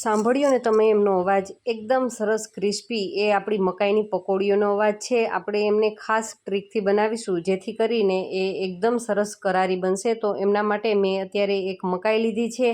સાંભળ્યો ને તમે એમનો અવાજ એકદમ સરસ ક્રિસ્પી, એ આપણી મકાઈની પકોડીઓનો અવાજ છે. આપણે એમને ખાસ ટ્રીકથી બનાવીશું, જેથી કરીને એ એકદમ સરસ કરારી બનશે. તો એમના માટે મેં અત્યારે એક મકાઈ લીધી છે.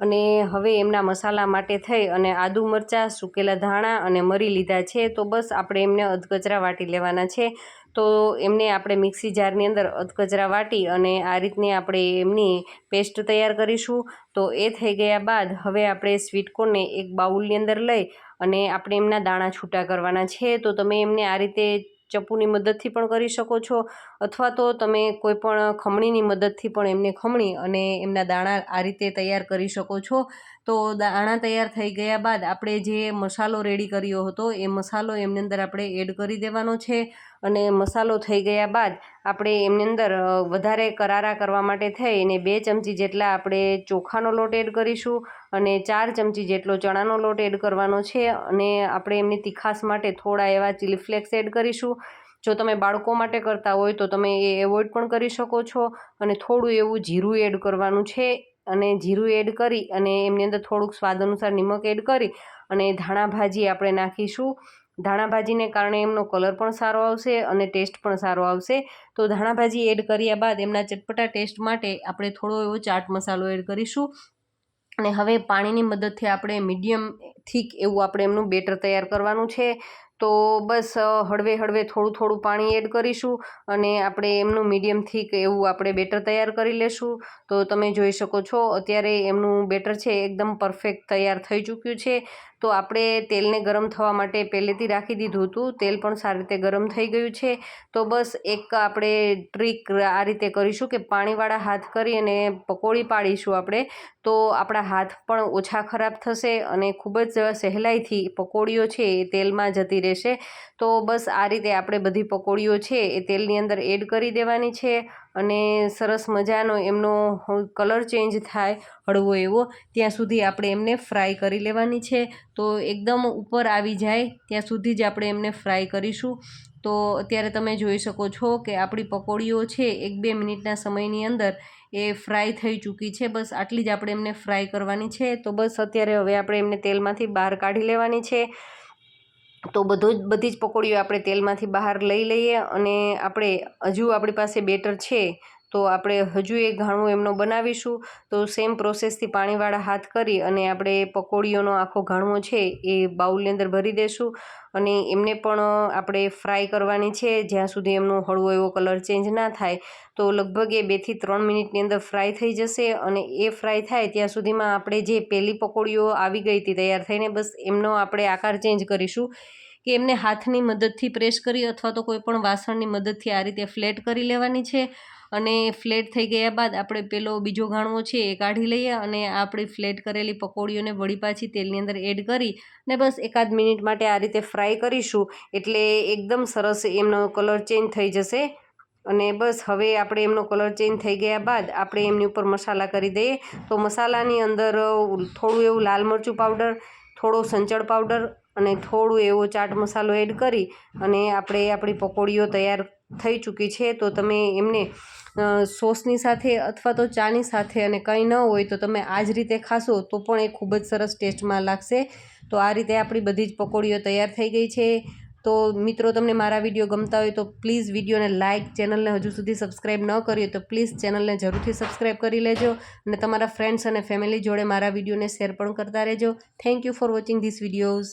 અને હવે એમના મસાલા માટે થઈ અને આદુ મરચાં, સૂકેલા ધાણા અને મરી લીધા છે. તો બસ આપણે એમને અધકચરા વાટી લેવાના છે. તો એમને આપણે મિક્સી જારની અંદર અધકચરા વાટી અને આ રીતની આપણે એમની પેસ્ટ તૈયાર કરીશું. તો એ થઈ ગયા બાદ હવે આપણે સ્વીટ કોર્નને એક બાઉલની અંદર લઈ અને આપણે એમના દાણા છૂટા કરવાના છે. તો તમે એમને આ રીતે ચપ્પુની મદદથી પણ કરી શકો છો, અથવા તો તમે કોઈ પણ ખમણીની મદદથી પણ એમને ખમણી અને એમના દાણા આ રીતે તૈયાર કરી શકો છો. તો દાણા તૈયાર થઈ ગયા બાદ આપણે જે મસાલો રેડી કર્યો હતો, એ મસાલો એમની અંદર આપણે એડ કરી દેવાનો છે. અને મસાલો થઈ ગયા બાદ આપણે એમની અંદર વધારે કરારા કરવા માટે થઈને બે ચમચી જેટલા આપણે ચોખાનો લોટ એડ કરીશું અને ચાર ચમચી જેટલો ચણાનો લોટ એડ કરવાનો છે અને આપણે એમની તીખાસ માટે થોડા એવા ચીલી ફ્લેક્સ એડ કરીશું. જો તમે બાળકો માટે કરતા હોય તો તમે એ એવોઇડ પણ કરી શકો છો અને થોડું એવું જીરું એડ કરવાનું છે અને જીરું એડ કરી અને એમની અંદર થોડુંક સ્વાદ અનુસાર નિમક એડ કરી અને ધાણા ભાજી આપણે નાખીશું. ધાણા ભાજીને કારણે એમનો કલર પણ સારો આવશે અને ટેસ્ટ પણ સારો આવશે. તો ધાણાભાજી એડ કર્યા બાદ એમના ચટપટા ટેસ્ટ માટે આપણે થોડો એવો ચાટ મસાલો એડ કરીશું. અને હવે પાણીની મદદથી આપણે મીડિયમ થીક એવું આપણે એમનું બેટર તૈયાર કરવાનું છે. તો બસ હળવે હળવે થોડું થોડું પાણી એડ કરીશું અને આપણે એમનું મીડિયમ થીક એવું આપણે બેટર તૈયાર કરી લેશું. તો તમે જોઈ શકો છો, અત્યારે એમનું બેટર છે, એકદમ પરફેક્ટ તૈયાર થઈ ચૂક્યું છે. તો આપણે તેલને ગરમ થવા માટે પહેલેથી રાખી દીધું હતું, તેલ પણ સારી રીતે ગરમ થઈ ગયું છે. તો બસ એક આપણે ટ્રીક આ રીતે કરીશું કે પાણીવાળા હાથ કરી અને પકોડી પાડીશું આપણે. તો આપણા હાથ પણ ઓછા ખરાબ થશે અને ખૂબ જ સહેલાઈથી પકોડીઓ છે એ તેલમાં જતી રહેશે. તો બસ આ રીતે આપણે બધી પકોડીઓ છે એ તેલની અંદર એડ કરી દેવાની છે અને સરસ મજાનો એમનો કલર ચેન્જ થાય હળવો એવો ત્યાં સુધી આપણે એમને ફ્રાય કરી લેવાની છે. તો એકદમ ઉપર આવી જાય ત્યાં સુધી જ આપણે એમને ફ્રાય કરીશું. તો અત્યારે તમે જોઈ શકો છો કે આપણી પકોડીઓ છે એક બે મિનિટના સમયની અંદર એ ફ્રાય થઈ ચૂકી છે. બસ આટલી જ આપણે એમને ફ્રાય કરવાની છે. તો બસ અત્યારે હવે આપણે એમને તેલમાંથી બહાર કાઢી લેવાની છે. તો બધું જ બધી જ પકોડીઓ આપણે તેલમાંથી બહાર લઈ લઈએ અને આપણે હજુ આપણી પાસે બેટર છે તો આપણે હજુ એક ઘાણું એમનો બનાવીશું. તો સેમ પ્રોસેસથી પાણીવાળા હાથ કરી અને આપણે પકોડીઓનો આખો ઘાણવો છે એ બાઉલની અંદર ભરી દઈશું અને એમને પણ આપણે ફ્રાય કરવાની છે. જ્યાં સુધી એમનો હળવો એવો કલર ચેન્જ ના થાય, તો લગભગ એ બેથી ત્રણ મિનિટની અંદર ફ્રાય થઈ જશે. અને એ ફ્રાય થાય ત્યાં સુધીમાં આપણે જે પહેલી પકોડીઓ આવી ગઈ હતી તૈયાર થઈને, બસ એમનો આપણે આકાર ચેન્જ કરીશું. કે એમને હાથની મદદથી પ્રેસ કરી અથવા તો કોઈ પણ વાસણની મદદથી આ રીતે ફ્લેટ કરી લેવાની છે. અને ફ્લેટ થઈ ગયા બાદ આપણે પેલો બીજો ગાણવો છે એ કાઢી લઈએ અને આપણી ફ્લેટ કરેલી પકોડીઓને વળી પાછી તેલની અંદર એડ કરી ને બસ એકાદ મિનિટ માટે આ રીતે ફ્રાય કરીશું. એટલે એકદમ સરસ એમનો કલર ચેન્જ થઈ જશે. અને બસ હવે આપણે એમનો કલર ચેન્જ થઈ ગયા બાદ આપણે એમની ઉપર મસાલા કરી દઈએ. તો મસાલાની અંદર થોડું એવું લાલ મરચું પાવડર, થોડો સંચળ પાવડર અને થોડું એવો ચાટ મસાલો એડ કરી અને આપણે આપણી પકોડીઓ તૈયાર થઈ ચૂકી છે, તો તમે એમને સોસની સાથે અથવા તો ચાની સાથે અને કંઈ ન હોય તો તમે આ જ રીતે ખાશો, તો પણ એ ખૂબ જ સરસ ટેસ્ટમાં લાગશે. તો આ રીતે આપણી બધી જ પકોડીઓ તૈયાર થઈ ગઈ છે. તો મિત્રો, તમને મારા વીડિયો ગમતા હોય તો પ્લીઝ વિડીયોને લાઇક ચેનલને હજુ સુધી સબસ્ક્રાઇબ ન કરી તો પ્લીઝ ચેનલને જરૂરથી સબસ્ક્રાઇબ કરી લેજો અને તમારા ફ્રેન્ડ્સ અને ફેમિલી જોડે મારા વિડીયોને શેર પણ કરતા રહેજો. Thank you for watching this videos.